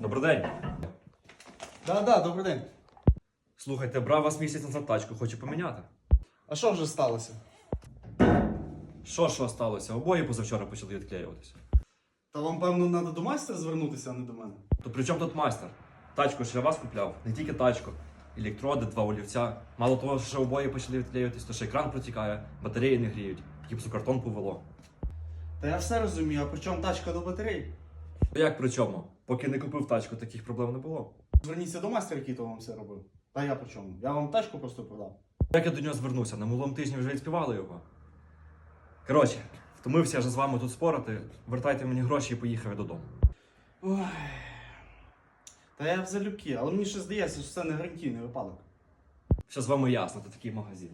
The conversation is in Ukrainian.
Добрий день. Да, да, добрий день. Слухайте, брав вас місяць назад тачку, хочу поміняти. А що вже сталося? Що, що сталося? Обоє позавчора почали відклеюватися. Та вам, певно, треба до майстра звернутися, а не до мене. То при чому тут майстер? Тачку ж я вас купляв, не тільки тачку. Електроди, два олівця. Мало того, що обоє почали відклеюватись, то ще екран протікає, батареї не гріють, гіпсокартон повело. Та я все розумію, а при чому тачка до батареї? Ну як при чому? Поки не купив тачку, таких проблем не було. Зверніться до майстра, який то вам все робив. Та я при чому? Я вам тачку просто продав. Як я до нього звернувся? На минулому тижні вже відспівали його. Коротше, втомився вже з вами тут спорити. Вертайте мені гроші і поїхав я додому. Ой. Та я в залюбки, але мені ще здається, що це не гарантійний випадок. Все з вами ясно, це такий магазин.